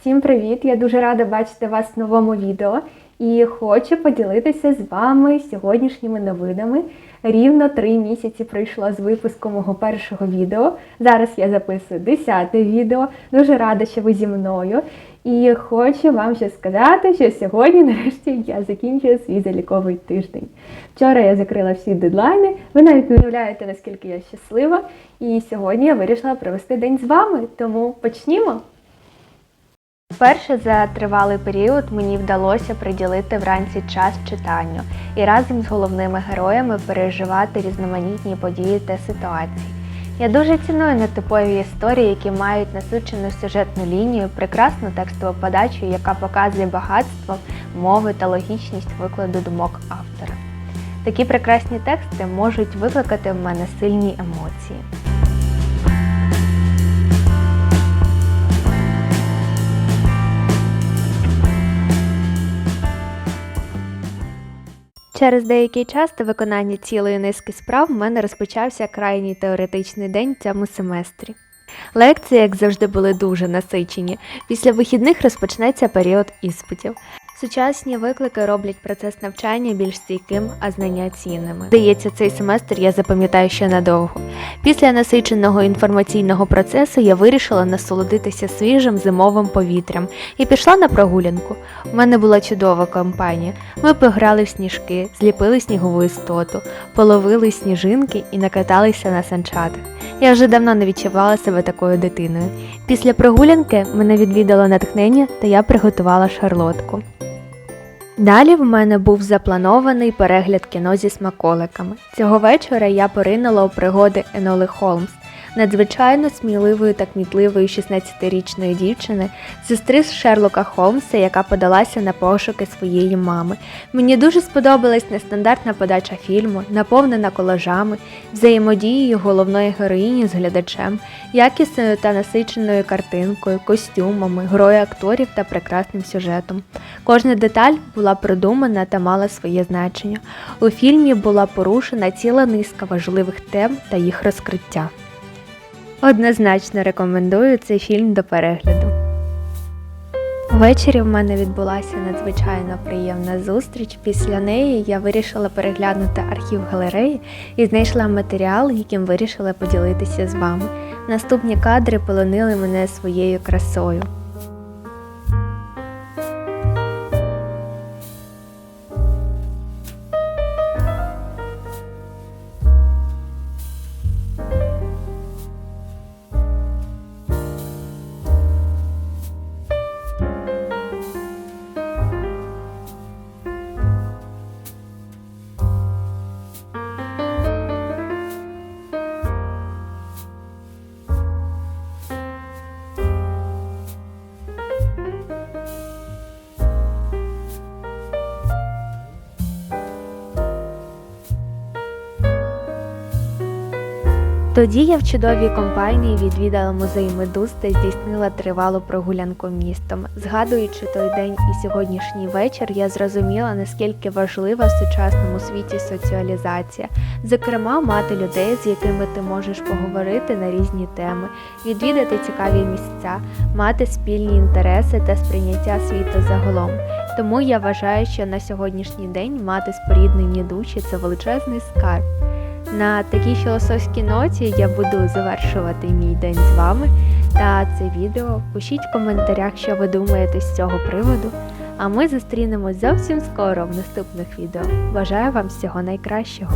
Всім привіт! Я дуже рада бачити вас в новому відео і хочу поділитися з вами сьогоднішніми новинами. Рівно три місяці пройшло з випуску мого першого відео. Зараз я записую десяте відео. Дуже рада, що ви зі мною. І хочу вам ще сказати, що сьогодні, нарешті, я закінчую свій заліковий тиждень. Вчора я закрила всі дедлайни. Ви навіть не уявляєте, наскільки я щаслива. І сьогодні я вирішила провести день з вами. Тому почнімо. Вперше за тривалий період мені вдалося приділити вранці час читанню і разом з головними героями переживати різноманітні події та ситуації. Я дуже ціную нетипові історії, які мають насичену сюжетну лінію, прекрасну текстову подачу, яка показує багатство мови та логічність викладу думок автора. Такі прекрасні тексти можуть викликати в мене сильні емоції. Через деякий час та виконання цілої низки справ в мене розпочався крайній теоретичний день в цьому семестрі. Лекції, як завжди, були дуже насичені. Після вихідних розпочнеться період іспитів. Сучасні виклики роблять процес навчання більш стійким, а знання цінними. Здається, цей семестр я запам'ятаю ще надовго. Після насиченого інформаційного процесу я вирішила насолодитися свіжим зимовим повітрям і пішла на прогулянку. У мене була чудова компанія. Ми пограли в сніжки, зліпили снігову істоту, половили сніжинки і накаталися на санчатах. Я вже давно не відчувала себе такою дитиною. Після прогулянки мене відвідало натхнення, та я приготувала шарлотку. Далі в мене був запланований перегляд кіно зі смаколиками. Цього вечора я поринула у пригоди Еноли Холмс, надзвичайно сміливої та кмітливої 16-річної дівчини, сестри Шерлока Холмса, яка подалася на пошуки своєї мами. Мені дуже сподобалась нестандартна подача фільму, наповнена колажами, взаємодією головної героїні з глядачем, якісною та насиченою картинкою, костюмами, грою акторів та прекрасним сюжетом. Кожна деталь була продумана та мала своє значення. У фільмі була порушена ціла низка важливих тем та їх розкриття. Однозначно рекомендую цей фільм до перегляду. Ввечері в мене відбулася надзвичайно приємна зустріч. Після неї я вирішила переглянути архів галереї і знайшла матеріал, яким вирішила поділитися з вами. Наступні кадри полонили мене своєю красою. Тоді я в чудовій компанії відвідала музей медуз та здійснила тривалу прогулянку містом. Згадуючи той день і сьогоднішній вечір, я зрозуміла, наскільки важлива в сучасному світі соціалізація, зокрема, мати людей, з якими ти можеш поговорити на різні теми, відвідати цікаві місця, мати спільні інтереси та сприйняття світу загалом. Тому я вважаю, що на сьогоднішній день мати споріднені душі це величезний скарб. На такій філософській ноті я буду завершувати мій день з вами та це відео. Пишіть в коментарях, що ви думаєте з цього приводу. А ми зустрінемось зовсім скоро в наступних відео. Бажаю вам всього найкращого!